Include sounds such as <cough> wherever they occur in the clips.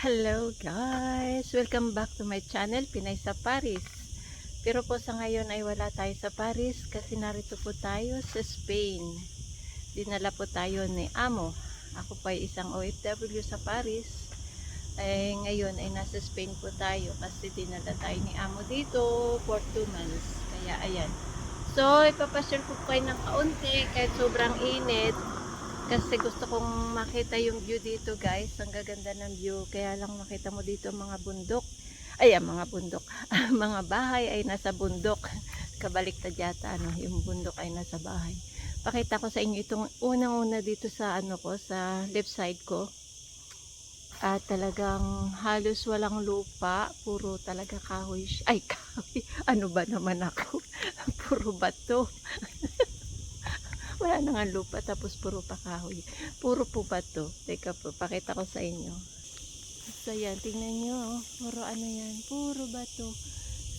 Hello guys! Welcome back to my channel, Pinay sa Paris. Pero po sa ngayon ay wala tayo sa Paris kasi narito po tayo sa Spain. Dinala po tayo ni Amo. Ako po ay isang OFW sa Paris. Ay ngayon ay nasa Spain po tayo kasi dinala tayo ni Amo dito for 2 months. Kaya ayan. So ipapashare ko kayo ng kaunti kahit sobrang init kasi gusto kong makita yung view dito guys. Ang gaganda ng view. Kaya lang makita mo dito mga bundok. Ay, ah, mga bundok. <laughs> mga bahay ay nasa bundok. <laughs> Kabaliktad yata, ano, yung bundok ay nasa bahay. Pakita ko sa inyo itong unang-una dito sa ano ko, sa left side ko. At talagang halos walang lupa. Puro talaga kahoy. Ay, <laughs> kahoy. Ano ba naman ako? Puro bato. Wala na nga lupa tapos puro pa kahoy. Puro po bato. Teka po, pakita ko sa inyo. So yan, tingnan nyo. oh. Puro ano yan, puro bato.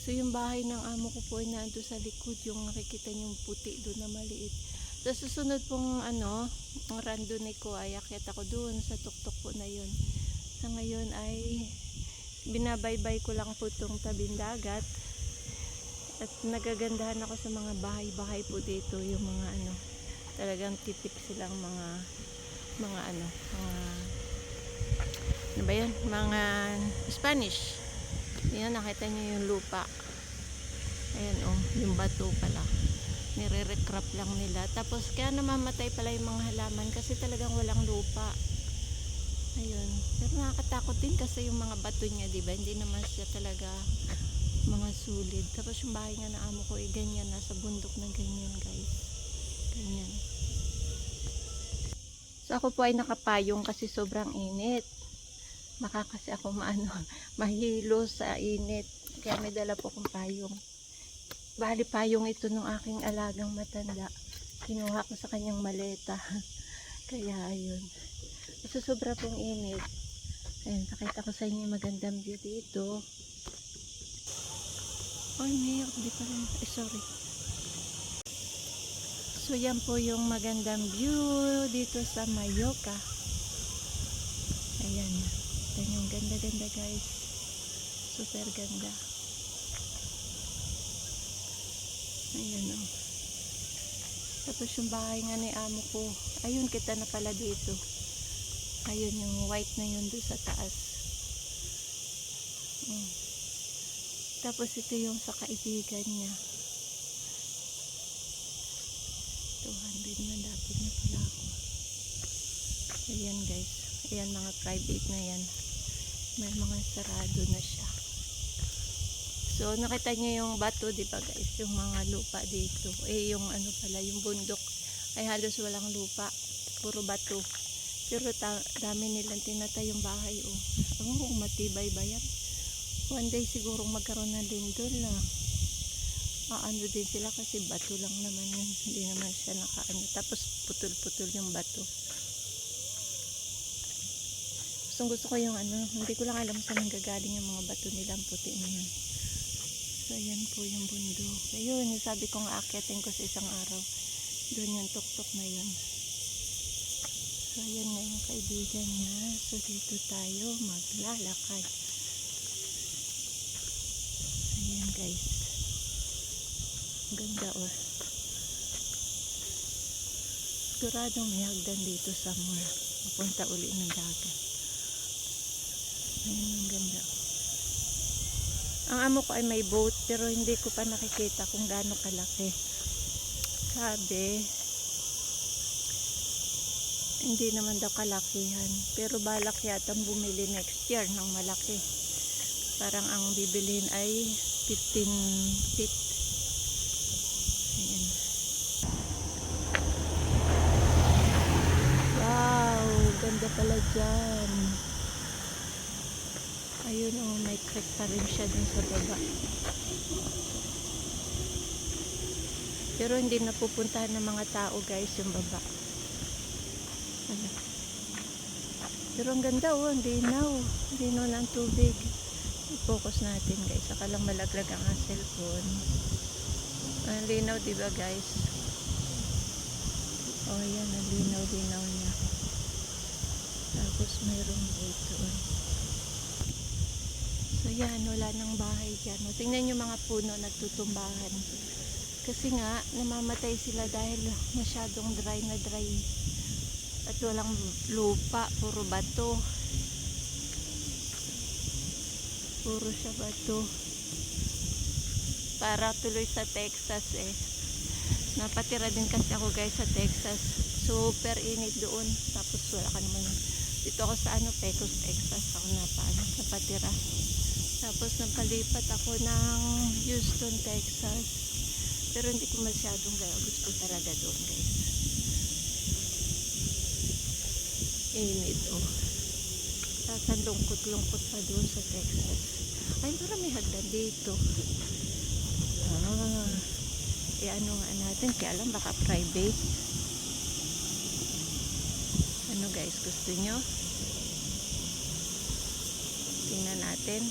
So yung bahay ng amo ko po ay nando sa likod. Yung nakikita yung puti doon na maliit. Sa susunod pong ano, ang random ko ay akyat ako doon sa tuktok po na yun. Sa ngayon ay binabaybay ko lang po itong tabing dagat. At nagagandahan ako sa mga bahay-bahay po dito. Yung mga ano, talagang tipik silang mga mga ano mga ano ba yan mga Spanish. Yan nakita nyo yung lupa. Ayan oh yung bato pala. Nire-recrop lang nila. Tapos kaya namamatay pala yung mga halaman kasi talagang walang lupa. Ayun. Pero nakakatakot din kasi yung mga bato niya diba hindi naman siya talaga mga sulid. Tapos yung bahay nga na amo ko eh ganyan nasa bundok na ganyan guys ganyan So ako po ay nakapayong kasi sobrang init. Baka kasi ako <laughs> maano, mahilo sa init. Kaya may dala po akong payong. Bali payong ito ng aking alagang matanda. Kinuha ko sa kanyang maleta. <laughs> Kaya ayun. Kasi sobra pong init. Ayun, nakita ko sa inyo yung magandang view dito. Ay, may di pa rin. Eh, sorry. So yan po yung magandang view dito sa Mayoka. Ayan. Ayan yung ganda-ganda guys. Super ganda. Ayan o. Tapos yung bahay nga ni amo ko. Ayun kita na pala dito. Ayun yung white na yun doon sa taas. Mm. Tapos ito yung sa kaibigan niya. 200 na dapat na pala ako. Ayan guys. Ayan mga private na yan. May mga sarado na siya. So nakita niyo yung bato di ba guys? Yung mga lupa dito. Eh yung ano pala yung bundok. Ay halos walang lupa. Puro bato. Pero dami nilang tinatay yung bahay oh. Kung matibay ba yan. One day siguro magkaroon ng lindol na aano din sila kasi bato lang naman yun. Hindi naman siya nakaano. Tapos putol-putol yung bato. Gusto gusto ko yung ano hindi ko lang alam saan nanggagaling yung mga bato nila ang puti na yun. So ayan po yung bundok. Ayun yung sabi kong aakyatin ko sa isang araw doon yung tuktok na yun. So ayan nga yung kaibigan niya. So dito tayo maglalakad. Ayan guys Ganda oh. Siguradong may hagdan dito somewhere. Mapunta uli ng dagat. Ayun ang ganda. Ang amo ko ay may boat pero hindi ko pa nakikita kung gaano kalaki. Sabi, hindi naman daw kalakihan. Pero balak yata bumili next year ng malaki. Parang ang bibilhin ay 15 feet Ayan. Wow, ganda pala dyan. Ayun oh, may creek pa rin siya dun sa baba. Pero hindi napupuntahan ng mga tao guys yung baba. Ano? Pero ang ganda oh, ang linaw. Linaw ng tubig. I-focus natin guys. Saka lang malaglag ang cellphone. Ang linaw, di ba guys? Oh, yan. Ang linaw-linaw niya. Mayroong doon. yan, wala nang bahay dyan. Tingnan nyo mga puno nagtutumbahan. Kasi nga, namamatay sila dahil masyadong dry na dry. At walang lupa, puro bato. Puro siya bato. Para tuloy sa Texas eh. Napatira din kasi ako guys sa Texas. Super init doon. Tapos wala ka naman. Dito ako sa ano, Pecos, Texas. Ako na paano, napatira. Tapos napalipat ako ng Houston, Texas. Pero hindi ko masyadong gaya. Gusto talaga doon guys. Init oh. Tapos ang lungkot-lungkot pa doon sa Texas. Ay, marami hagdan dito. Ah. Eh, ano nga natin? Kaya alam, baka private. Guys, gusto nyo? Tingnan natin.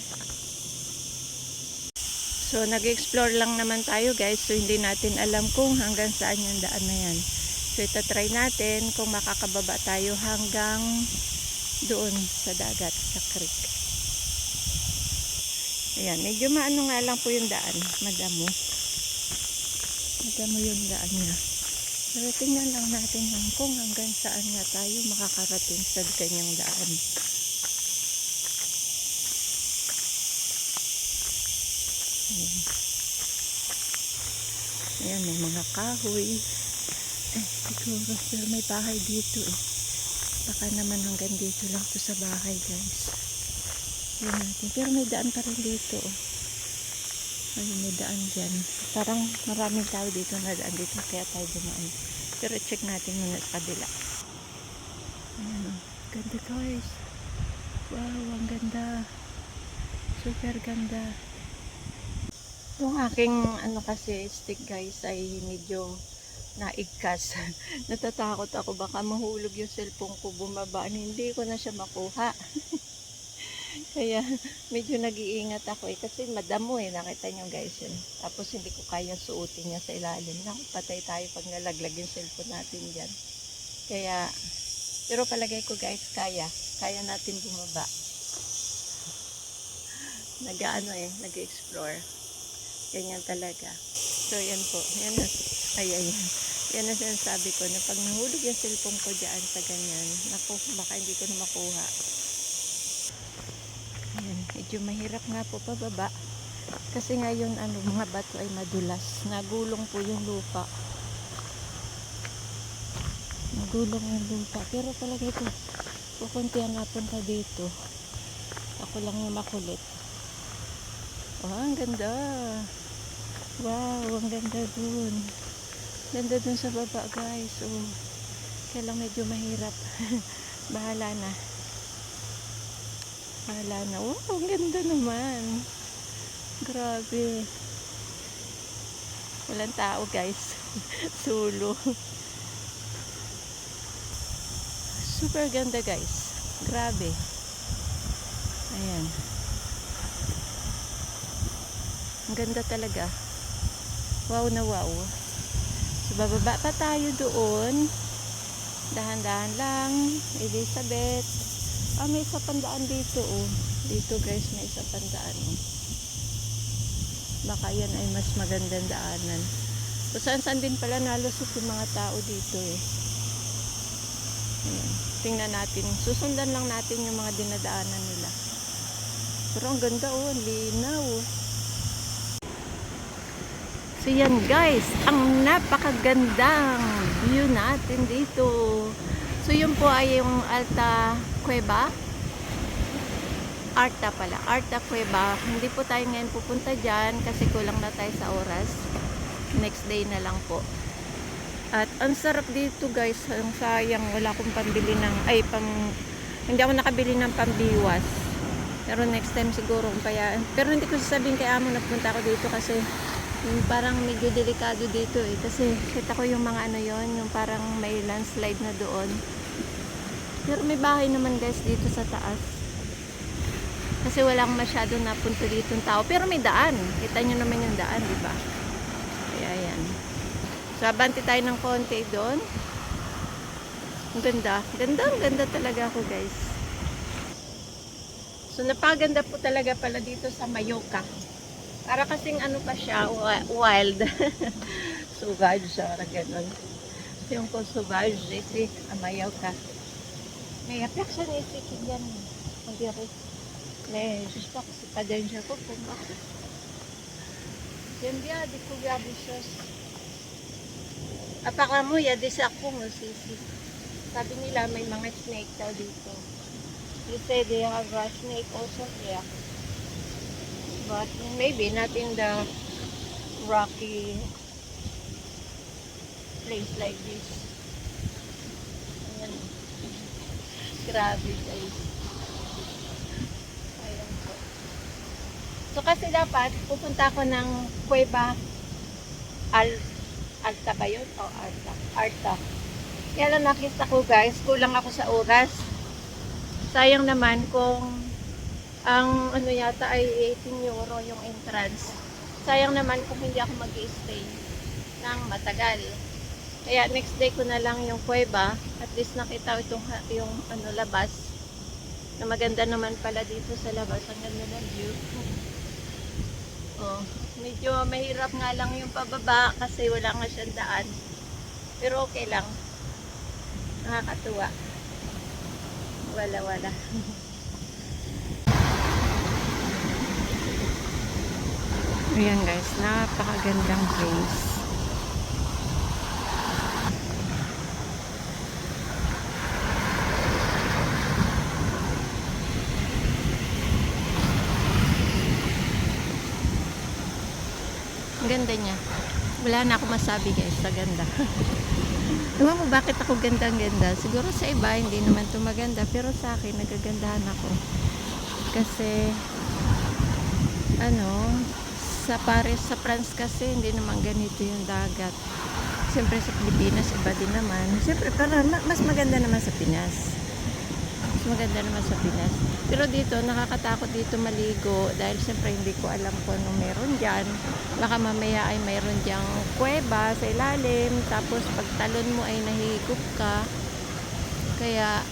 So, nag-explore lang naman tayo guys. So, hindi natin alam kung hanggang saan yung daan na yan. So, itatry natin kung makakababa tayo hanggang doon sa dagat, sa creek. Ayan, medyo maano nga lang po yung daan. Madamo. Madamo yung daan niya. Pero tingnan lang natin lang kung hanggang saan nga tayo makakarating sa kanyang daan. Ayan. Ayan, may mga kahoy. Eh, siguro, pero may bahay dito eh. Baka naman hanggang dito lang to sa bahay, guys. Ayan natin. Pero may daan pa rin dito. Oh. Ayun, may daan dyan. Parang maraming tao dito na daan dito, kaya tayo dumaan. Pero check natin muna sa kabila. Ayan, oh. Ganda, guys. Wow, ang ganda. Super ganda. Yung aking ano kasi stick guys ay medyo naigkas. <laughs> Natatakot ako baka mahulog yung cellphone ko bumaba. Hindi ko na siya makuha. <laughs> Kaya medyo nag-iingat ako eh. Kasi madamo eh. Nakita nyo guys yun. Tapos hindi ko kaya suotin niya sa ilalim. Naku, tayo pag nalaglag yung cellphone natin dyan. Kaya, pero palagay ko guys, kaya. Kaya natin bumaba. <laughs> Nag-ano eh, nag-explore. Ganyan talaga. So, yan po. Yan na. Ay, ay, yan. Yan ang sinasabi ko na pag nahulog yung cellphone ko dyan sa ganyan, naku, baka hindi ko na makuha. Medyo mahirap nga po pababa. Kasi ngayon, ano, mga bato ay madulas. Nagulong po yung lupa. Nagulong yung lupa. Pero talaga ito, pupuntihan natin pa dito. Ako lang yung makulit. Oh, ang ganda. Wow, ang ganda dun. Ganda dun sa baba, guys. Oh. Kaya lang medyo mahirap. <laughs> Bahala na. Bahala na. Oh, ang ganda naman. Grabe. Walang tao, guys. <laughs> Sulo. Super ganda, guys. Grabe. Ayan. Ang ganda talaga. Wow na wow. So, bababa pa tayo doon. Dahan-dahan lang. Elizabeth. Ah, may isa pandaan dito, oh. Dito, guys, may isa pandaan, oh. Baka yan ay mas magandang daanan. Kung saan-saan din pala nalusot yung mga tao dito, eh. Ayan. Tingnan natin. Susundan lang natin yung mga dinadaanan nila. Pero ang ganda, oh. Ang linaw, oh. So yan guys, ang napakagandang view natin dito. So yun po ay yung Alta Cueva. Arta pala, Arta Cueva. Hindi po tayo ngayon pupunta dyan kasi kulang na tayo sa oras. Next day na lang po. At ang sarap dito guys, ang sayang wala akong pambili ng, ay pam, hindi ako nakabili ng pambiwas. Pero next time siguro kaya, pero hindi ko sasabihin kay amo na punta ako dito kasi yung parang medyo delikado dito eh. Kasi kita ko yung mga ano yon yung parang may landslide na doon. Pero may bahay naman guys dito sa taas. Kasi walang masyado napunto dito ng tao. Pero may daan. Kita nyo naman yung daan, di ba? Kaya yan. So, abanti tayo ng konti doon. Ang ganda. Ganda, ganda talaga ako guys. So, So napaganda po talaga pala dito sa Mayoka. Para kasing ano pa siya, wi- wild. <laughs> Sauvage siya, parang ganun. Yung ko sauvage, isi, amayaw ka. May ni isi, kigyan mo. Hindi ako. May gusto ko si padensya ko kung ako. Yan biya, di ko gabi siya. Apaka mo, ya, di sa ako mo, sisi. Sabi nila, may mga snake daw dito. They say they have a snake also here. But maybe not in the rocky place like this. Ayan. Grabe guys. Ayan po. So kasi dapat pupunta ako ng Cueva Al Alta ba yun? O Arta? Arta. Kaya lang nakita ko guys, kulang ako sa oras. Sayang naman kung ang ano yata ay 18 euro yung entrance. Sayang naman kung hindi ako mag stay ng matagal. Kaya next day ko na lang yung kuweba. At least nakita ko itong yung ano labas. Na maganda naman pala dito sa labas. Ang ganda ng view. Oh, medyo mahirap nga lang yung pababa kasi wala nga siyang daan. Pero okay lang. Nakakatuwa. Wala wala. <laughs> Ayan guys, napakagandang place. Ang ganda niya. Wala na ako masabi guys sa ganda. <laughs> Ewan mo bakit ako gandang-ganda? Siguro sa iba hindi naman to maganda pero sa akin nagagandahan ako. Kasi ano, sa Paris, sa France kasi hindi naman ganito yung dagat. Siyempre sa Pilipinas iba din naman. Siyempre pero ma- mas maganda naman sa Pinas. Maganda naman sa Pinas. Pero dito, nakakatakot dito maligo dahil siyempre hindi ko alam kung anong meron dyan. Baka mamaya ay mayroon diyang kuweba sa ilalim. Tapos pag talon mo ay nahihigop ka. Kaya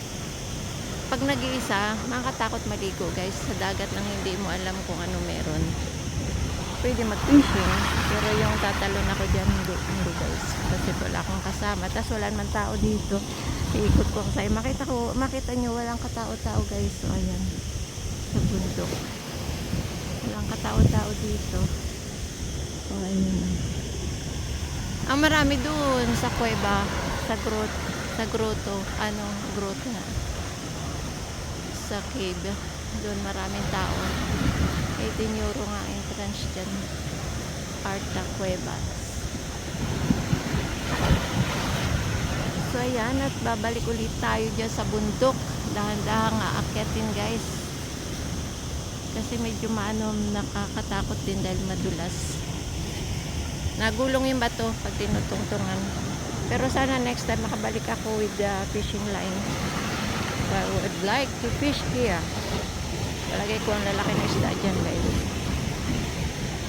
pag nag-iisa, makakatakot maligo guys sa dagat nang hindi mo alam kung ano meron. Pwede mag-fishing, pero yung tatalon ako dyan, hindi, hindi guys. Kasi wala akong kasama. Tapos wala naman tao dito. Iikot ko sa'yo. Makita ko, makita nyo, walang katao-tao guys. So, ayan. Sa bundok. Walang katao-tao dito. So, ayun. Ang marami dun sa kuweba, sa grot, sa grotto, ano, grotto na sa cave. Doon maraming tao. 18 euro nga entrance dyan. Arta Cuevas. So ayan, at babalik ulit tayo dyan sa bundok. Dahan-dahan nga akyatin guys. Kasi medyo maano nakakatakot din dahil madulas. Nagulong yung bato pag tinutungtungan. Pero sana next time makabalik ako with the fishing line. I would like to fish here. Palagay ko ang lalaki ng isda dyan guys.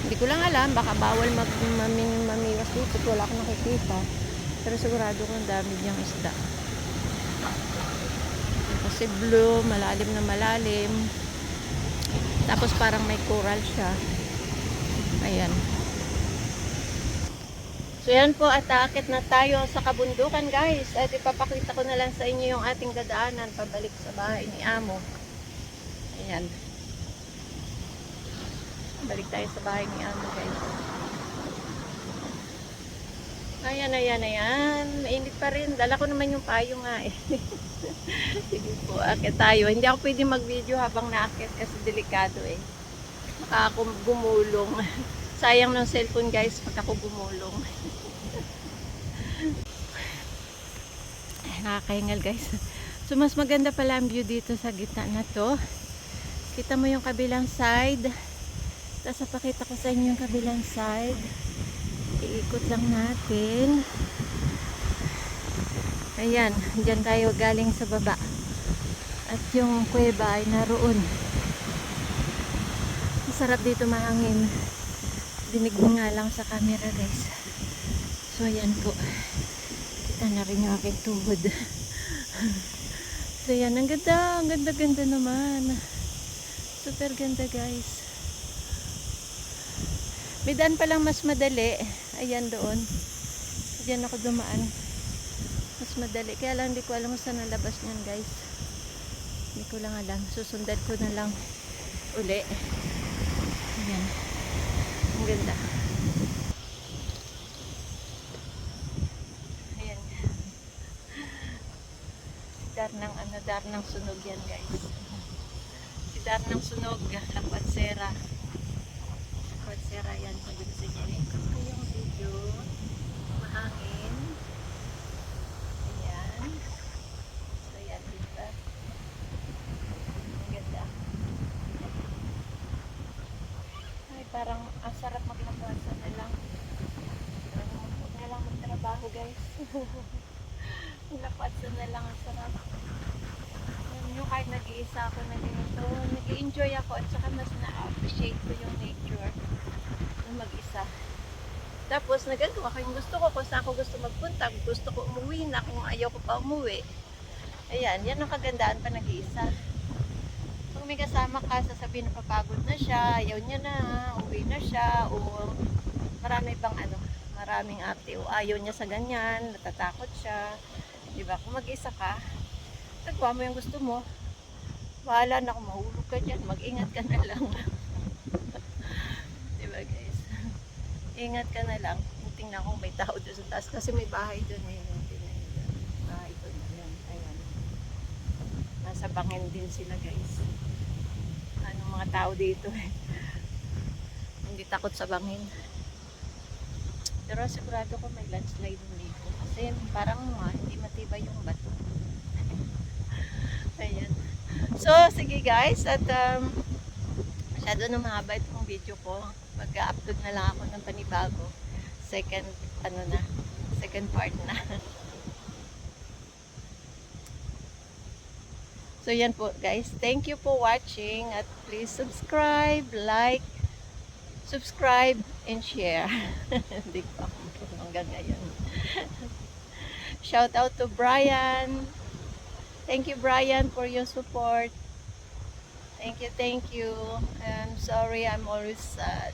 Hindi ko lang alam, baka bawal mag maming mamiwas dito. Wala akong nakikita. Pero sigurado kong dami diyang isda. Kasi blue, malalim na malalim. Tapos parang may coral siya. Ayan. So yan po at aakit na tayo sa kabundukan guys. At ipapakita ko na lang sa inyo yung ating dadaanan pabalik sa bahay ni Amo. Ayan. Balik tayo sa bahay ni Amo guys. Ayan, ayan, ayan. Mainit pa rin. Dala ko naman yung payo nga eh. <laughs> Sige po, akit tayo. Hindi ako pwede mag-video habang naakit kasi delikado eh. Baka ako gumulong. <laughs> Sayang ng cellphone guys pag ako gumulong. <laughs> Nakakahingal guys. So mas maganda pala ang view dito sa gitna na to. Kita mo yung kabilang side. Tapos napakita ko sa inyo yung kabilang side. Iikot lang natin. Ayan, dyan tayo galing sa baba. At yung kuweba ay naroon. Masarap dito mahangin. Dinig mo nga lang sa camera guys. So ayan po. Kita na rin yung aking tuhod. <laughs> so ayan, ang ganda. Ang ganda-ganda naman. Super ganda guys. May daan palang mas madali. Ayan doon. Diyan ako dumaan. Mas madali. Kaya lang hindi ko alam kung saan ang labas niyan guys. Hindi ko lang alam. Susundan ko na lang uli. Ayan. Ang ganda. Ayan. Dar ng ano, dar sunog yan guys. Si dar sunog, Lakwatsera. Lakwatsera yan. Pwede ko sige. Ikot ko yung video. Mahangin. Ayan. So yan, diba? Ang ganda. Ay, parang ang sarap maglakwasan na lang. Huwag na lang magtrabaho guys. <laughs> Lakwasan na lang ang sarap. Nyo, kahit nag-iisa ako na ganito, nag-enjoy ako at saka mas na-appreciate ko yung nature na mag-isa. Tapos, nagagawa ko yung gusto ko kung saan ko gusto magpunta. Kung gusto ko umuwi na, kung ayaw ko pa umuwi. Ayan, yan ang kagandaan pa nag-iisa. Pag may kasama ka, sasabihin na papagod na siya, ayaw niya na, uwi na siya, o marami bang ano, maraming ate, o ayaw niya sa ganyan, natatakot siya. Diba? Kung mag-isa ka, nagawa mo yung gusto mo. Bahala na kung mahulog ka dyan, mag-ingat ka na lang. <laughs> diba guys? Ingat ka na lang. Tingnan kung may tao doon sa taas. Kasi may bahay doon eh. Bahay doon. Ayan. Ayan. Nasa bangin din sila guys. Ano mga tao dito eh. <laughs> Hindi takot sa bangin. Pero sigurado ko may landslide dito. Kasi parang mga hindi matibay yung bato. Ayan. So, sige guys. At um, masyado na mahaba itong video ko. Mag-upload na lang ako ng panibago. Second, ano na, second part na. <laughs> So, yan po guys. Thank you for watching. At please subscribe, like, subscribe, and share. <laughs> Hindi ko hanggang ngayon. <laughs> Shout out to Brian. Thank you, Brian, for your support. Thank you, thank you. I'm sorry I'm always uh,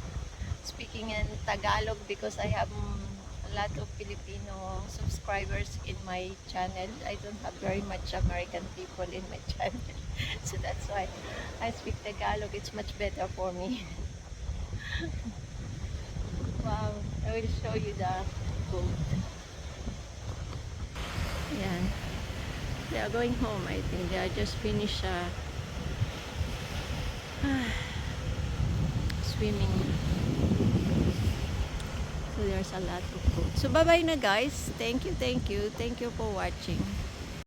speaking in Tagalog because I have a lot of Filipino subscribers in my channel. I don't have very much American people in my <laughs> channel. So that's why I speak Tagalog. It's much better for me. <laughs> wow, I will show you the boat. Yan. They are going home, I think. They are just finished uh, <sighs> swimming. So there's a lot of food. So bye-bye na guys. Thank you, thank you. Thank you for watching.